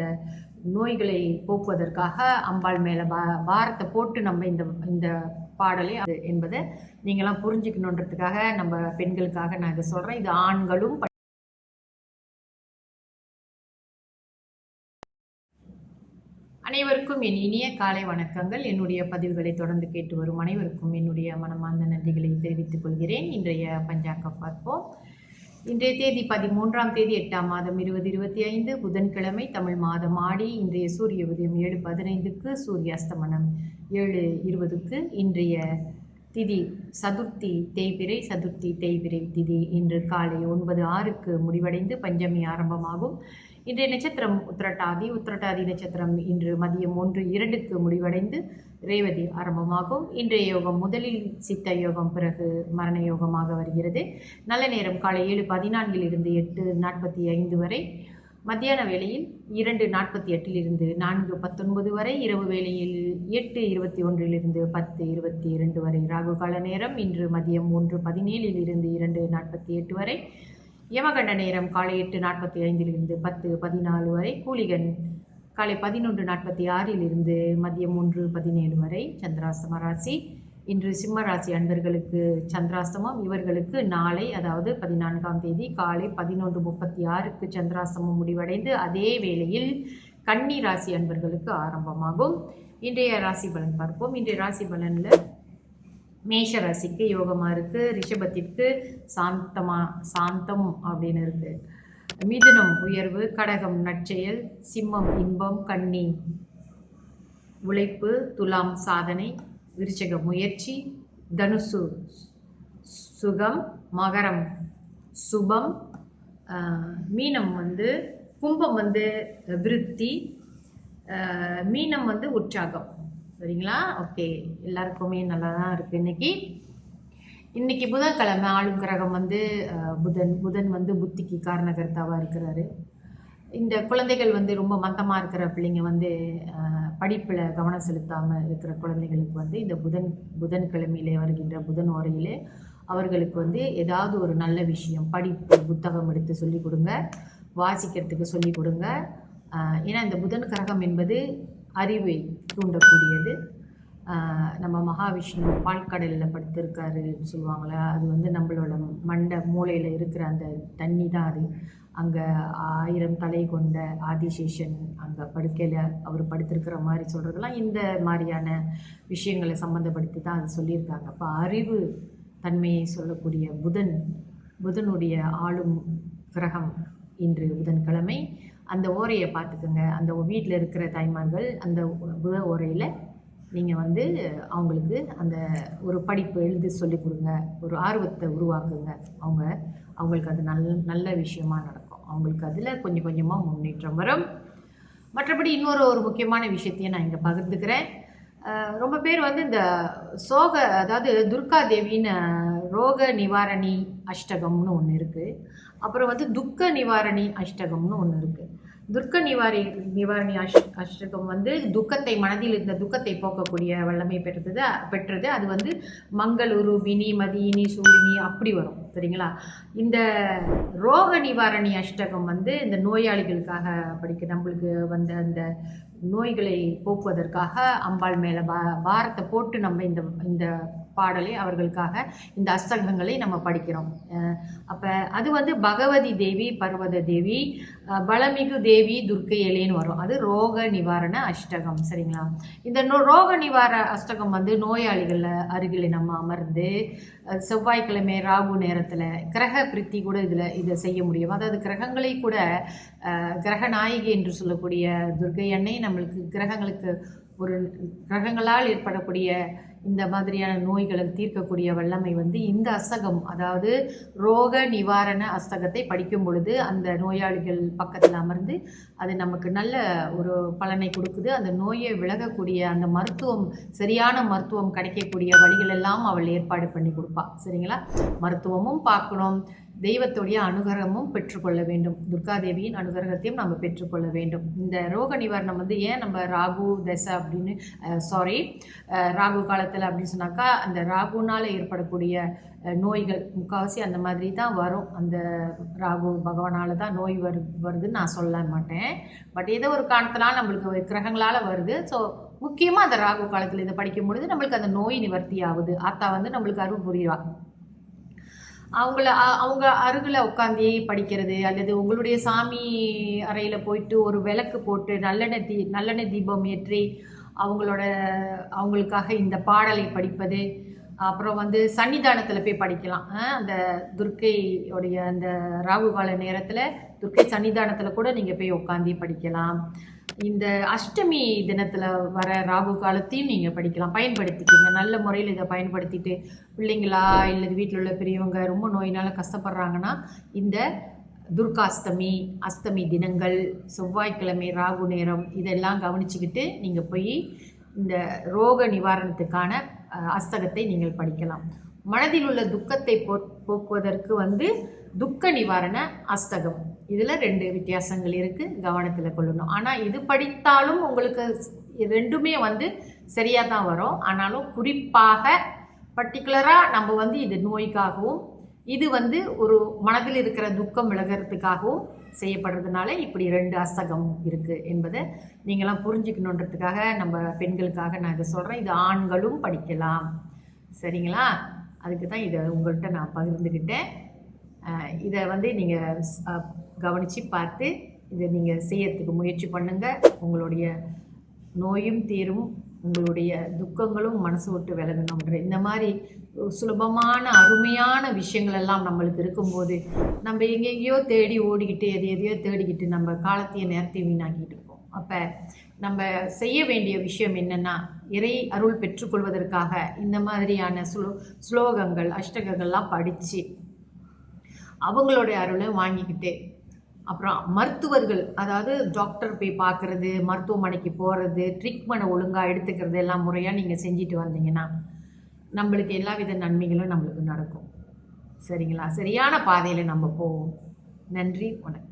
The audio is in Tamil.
இந்த நோய்களை போக்குவதற்காக அம்பாள் மேலே பா பாரத்தை போட்டு நம்ம இந்த இந்த பாடலை அது என்பதை நீங்களாம் புரிஞ்சுக்கணுன்றதுக்காக நம்ம பெண்களுக்காக நான் இதை சொல்கிறேன் இது ஆண்களும் அனைவருக்கும் என் இனிய காலை வணக்கங்கள். என்னுடைய பதிவுகளை தொடர்ந்து கேட்டு வரும் அனைவருக்கும் என்னுடைய மனமார்ந்த நன்றிகளை தெரிவித்துக் கொள்கிறேன். இன்றைய பஞ்சாக்கம் பார்ப்போம். இன்றைய தேதி பதிமூன்றாம் தேதி எட்டாம் மாதம் இருபது இருபத்தி ஐந்து புதன்கிழமை தமிழ் மாதம் ஆடி இன்றைய சூரிய உதயம் ஏழு பதினைந்துக்கு சூரிய அஸ்தமனம் ஏழு இருபதுக்கு இன்றைய திதி சதுர்த்தி தேய்பிறை சதுர்த்தி தேய்பிறை திதி இன்று காலை ஒன்பது ஆறுக்கு முடிவடைந்து பஞ்சமி ஆரம்பமாகும். இன்றைய நட்சத்திரம் உத்திரட்டாதி உத்திரட்டாதி நட்சத்திரம் இன்று மதியம் ஒன்று இரண்டுக்கு முடிவடைந்து ரேவதி ஆரம்பமாகும். இன்றைய யோகம் முதலில் சித்த யோகம் பிறகு மரண யோகமாக வருகிறது. நல்ல நேரம் காலை ஏழு பதினான்கில் இருந்து எட்டு நாற்பத்தி ஐந்து வரை. மத்தியான வேளையில் இரண்டு நாற்பத்தி எட்டிலிருந்து நான்கு பத்தொன்பது வரை. இரவு வேளையில் எட்டு இருபத்தி ஒன்றிலிருந்து பத்து இருபத்தி இரண்டு வரை. ராகு கால நேரம் இன்று மதியம் ஒன்று பதினேழில் இருந்து இரண்டு நாற்பத்தி எட்டு வரை. யமகண்ட நேரம் காலை எட்டு நாற்பத்தி ஐந்திலிருந்து பத்து பதினாலு வரை கூலிகன் காலை பதினொன்று நாற்பத்தி ஆறிலிருந்து மதியம் ஒன்று பதினேழு வரை சந்திராஸ்தம ராசி. இன்று சிம்ம ராசி அன்பர்களுக்கு சந்திராஸ்தமம் இவர்களுக்கு நாளை அதாவது பதினான்காம் தேதி காலை பதினொன்று முப்பத்தி ஆறுக்கு சந்திராஸ்தமம் முடிவடைந்து அதே வேளையில் கன்னி ராசி அன்பர்களுக்கு ஆரம்பமாகும். இன்றைய ராசி பலன் பார்ப்போம். இன்றைய ராசி பலனில் மேஷ ராசிக்கு யோகமாக இருக்குது ரிஷபத்திற்கு சாந்தமா சாந்தம் அப்படின்னு இருக்குது மிதுனம் உயர்வு கடகம் நற்செயல் சிம்மம் இன்பம் கன்னி உழைப்பு துலாம் சாதனை விருச்சக முயற்சி தனுசு சுகம் மகரம் சுபம் மீனம் வந்து கும்பம் வந்து விருத்தி மீனம் வந்து உற்சாகம். சரிங்களா? ஓகே. எல்லாருக்குமே நல்லா தான் இருக்குது இன்னைக்கு. இன்னைக்கு புதன்கிழமை ஆளும் கிரகம் வந்து புதன். புதன் வந்து புத்திக்கு காரணகர்த்தாவாக இருக்கிறாரு. இந்த குழந்தைகள் வந்து ரொம்ப மந்தமாக இருக்கிற பிள்ளைங்க வந்து படிப்பில் கவனம் செலுத்தாமல் இருக்கிற குழந்தைகளுக்கு வந்து இந்த புதன் புதன்கிழமையிலே வருகின்ற புதன் ஓரையிலே அவர்களுக்கு வந்து ஏதாவது ஒரு நல்ல விஷயம் படிப்பு புத்தகம் எடுத்து சொல்லிக் கொடுங்க. வாசிக்கிறதுக்கு சொல்லிக் கொடுங்க. ஏன்னா இந்த புதன் கிரகம் என்பது அறிவை தூண்டக்கூடியது. நம்ம மகாவிஷ்ணு பால்கடலில் படுத்திருக்காருன்னு சொல்லுவாங்களே அது வந்து நம்மளோட மண்டை மூளையில் இருக்கிற அந்த தண்ணி தான் அது. அங்கே ஆயிரம் தலை கொண்ட ஆதிசேஷன் அங்கே படுக்கையில் அவர் படுத்திருக்கிற மாதிரி சொல்கிறதெல்லாம் இந்த மாதிரியான விஷயங்களை சம்மந்தப்படுத்தி தான் அது சொல்லியிருக்காங்க. அப்போ அறிவு தன்மையை சொல்லக்கூடிய புதன் புதனுடைய ஆளும் கிரகம் இன்று புதன்கிழமை. அந்த ஓரையை பார்த்துக்கோங்க. அந்த வீட்டில் இருக்கிற தாய்மார்கள் அந்த புத ஓரையில் நீங்கள் வந்து அவங்களுக்கு அந்த ஒரு படிப்பு எழுதி சொல்லி கொடுங்க. ஒரு ஆர்வத்தை உருவாக்குங்க. அவங்க அவங்களுக்கு அது நல் நல்ல விஷயமா நடக்கும். அவங்களுக்கு அதில் கொஞ்சம் கொஞ்சமாக முன்னேற்றம் வரும். மற்றபடி இன்னொரு ஒரு முக்கியமான விஷயத்தையும் நான் இங்கே பகிர்ந்துக்கிறேன். ரொம்ப பேர் வந்து இந்த சோக அதாவது துர்கா தேவின்னு ரோக நிவாரணி அஷ்டகம்னு ஒன்று இருக்குது அப்புறம் வந்து துக்க நிவாரணி அஷ்டகம்னு ஒன்று இருக்குது துர்க்க நிவாரி நிவாரணி அஷ் அஷ்டகம் வந்து துக்கத்தை மனதில் இருந்த துக்கத்தை போக்கக்கூடிய வல்லமை பெற்றது பெற்றது. அது வந்து மங்களூரு பினி மதியினி சூழினி அப்படி வரும். சரிங்களா? இந்த ரோக நிவாரணி அஷ்டகம் வந்து இந்த நோயாளிகளுக்காக படிக்க நம்மளுக்கு வந்த அந்த நோய்களை போக்குவதற்காக அம்பாள் மேலே பா பாரத்தை போட்டு நம்ம இந்த இந்த பாடலை அவர்களுக்காக இந்த அஸ்தகங்களை நம்ம படிக்கிறோம். அப்போ அது வந்து பகவதி தேவி பர்வத தேவி பலமிகு தேவி துர்க்கையலேன்னு வரும். அது ரோக நிவாரண அஷ்டகம் சரிங்களா? இந்த நோ ரோக நிவார அஷ்டகம் வந்து நோயாளிகள் அருகில் நம்ம அமர்ந்து செவ்வாய்க்கிழமை ராகு நேரத்தில் கிரக பிரித்தி கூட இதில் இதை செய்ய முடியும். அதாவது கிரகங்களை கூட கிரக நாயகி என்று சொல்லக்கூடிய துர்க்கை அன்னை நம்மளுக்கு கிரகங்களுக்கு ஒரு கிரகங்களால் ஏற்படக்கூடிய இந்த மாதிரியான நோய்களை தீர்க்கக்கூடிய வல்லமை வந்து இந்த அஸ்தகம் அதாவது ரோக நிவாரண அஸ்தகத்தை படிக்கும் பொழுது அந்த நோயாளிகள் பக்கத்தில் அமர்ந்து அது நமக்கு நல்ல ஒரு பலனை கொடுக்குது. அந்த நோயை விலகக்கூடிய அந்த மருத்துவம் சரியான மருத்துவம் கிடைக்கக்கூடிய வழிகளெல்லாம் அவள் ஏற்பாடு பண்ணி கொடுப்பாள் சரிங்களா? மருத்துவமும் பார்க்கணும். தெய்வத்துடைய அனுகிரகமும் பெற்றுக்கொள்ள வேண்டும். துர்காதேவியின் அனுகிரகத்தையும் நம்ம பெற்றுக்கொள்ள வேண்டும். இந்த ரோக நிவாரணம் வந்து ஏன் நம்ம ராகு தசை அப்படின்னு சாரி ராகு காலத்தில் அப்படின்னு சொன்னாக்கா அந்த ராகுனால் ஏற்படக்கூடிய நோய்கள் முக்கால்வாசி அந்த மாதிரி தான் வரும். அந்த ராகு பகவானால் தான் நோய் வரு வருதுன்னு நான் சொல்ல மாட்டேன். பட் ஏதோ ஒரு காரணத்தினால நம்மளுக்கு கிரகங்களால் வருது. ஸோ முக்கியமாக அந்த ராகு காலத்தில் இதை படிக்கும் பொழுது நம்மளுக்கு அந்த நோய் நிவர்த்தி ஆகுது. ஆத்தா வந்து நம்மளுக்கு அருள் புரிவா. அவங்கள அ- அவங்க அருகில் உட்காந்து படிக்கிறது அல்லது உங்களுடைய சாமி அறையில் போயிட்டு ஒரு விளக்கு போட்டு நல்லெண்ணெய் தீ நல்லெண்ணெய் தீபம் ஏற்றி அவங்களோட அவங்களுக்காக இந்த பாடலை படிப்பது அப்புறம் வந்து சன்னிதானத்தில் போய் படிக்கலாம். அந்த துர்க்கையுடைய அந்த ராகு கால நேரத்தில் துர்க்கை சன்னிதானத்தில் கூட நீங்கள் போய் உட்காந்து படிக்கலாம். இந்த அஷ்டமி தினத்தில் வர ராகு காலத்தையும் நீங்கள் படிக்கலாம். பயன்படுத்திக்கிங்க. நல்ல முறையில் இதை பயன்படுத்திட்டு பிள்ளைங்களா இல்லை வீட்டில் உள்ள பெரியவங்க ரொம்ப நோயினால் கஷ்டப்படுறாங்கன்னா இந்த துர்காஷ்டமி அஷ்டமி தினங்கள் செவ்வாய்க்கிழமை ராகு நேரம் இதெல்லாம் கவனிச்சுக்கிட்டு நீங்கள் போய் இந்த ரோக நிவாரணத்துக்கான அஸ்தகத்தை நீங்கள் படிக்கலாம். மனதில் உள்ள துக்கத்தை போ போக்குவதற்கு வந்து துக்க நிவாரண அஸ்தகம். இதில் ரெண்டு வித்தியாசங்கள் இருக்குது கவனத்தில் கொள்ளணும். ஆனால் இது படித்தாலும் உங்களுக்கு ரெண்டுமே வந்து சரியாக தான் வரும். ஆனாலும் குறிப்பாக பர்டிகுலராக நம்ம வந்து இது நோய்க்காகவும் இது வந்து ஒரு மனதில் இருக்கிற துக்கம் விலகிறதுக்காகவும் செய்யப்படுறதுனால இப்படி ரெண்டு அஸ்தகம் இருக்குது என்பதை நீங்களாம் புரிஞ்சுக்கணுன்றதுக்காக நம்ம பெண்களுக்காக நான் இதை சொல்கிறேன் இது ஆண்களும் படிக்கலாம். சரிங்களா? அதுக்கு தான் இதை உங்கள்கிட்ட நான் பகிர்ந்துக்கிட்டேன். இதை வந்து நீங்கள் கவனித்து பார்த்து இதை நீங்கள் செய்யறதுக்கு முயற்சி பண்ணுங்கள் உங்களுடைய நோயும் தீரும். உங்களுடைய துக்கங்களும் மனசு விட்டு விலகணுன்ற இந்த மாதிரி சுலபமான அருமையான விஷயங்கள் எல்லாம் நம்மளுக்கு இருக்கும்போது நம்ம எங்கெங்கேயோ தேடி ஓடிக்கிட்டு எது எதையோ தேடிக்கிட்டு நம்ம காலத்தையும் நேரத்தையும் வீணாக்கிட்டு இருக்கோம் அப்போ நம்ம செய்ய வேண்டிய விஷயம் என்னென்னா இறை அருள் பெற்றுக்கொள்வதற்காக இந்த மாதிரியான ஸ்லோ ஸ்லோகங்கள் அஷ்டகங்கள்லாம் படித்து அவங்களுடைய அருளை வாங்கிக்கிட்டு அப்புறம் மருத்துவர்கள் அதாவது டாக்டர் போய் பார்க்குறது மருத்துவமனைக்கு போகிறது ட்ரீட்மெண்ட் ஒழுங்காக எடுத்துக்கிறது எல்லாம் முறையாக நீங்கள் செஞ்சுட்டு வந்தீங்கன்னா நம்மளுக்கு எல்லா வித நன்மைகளும் நம்மளுக்கு நடக்கும். சரிங்களா? சரியான பாதையில் நம்ம போவோம். நன்றி வணக்கம்.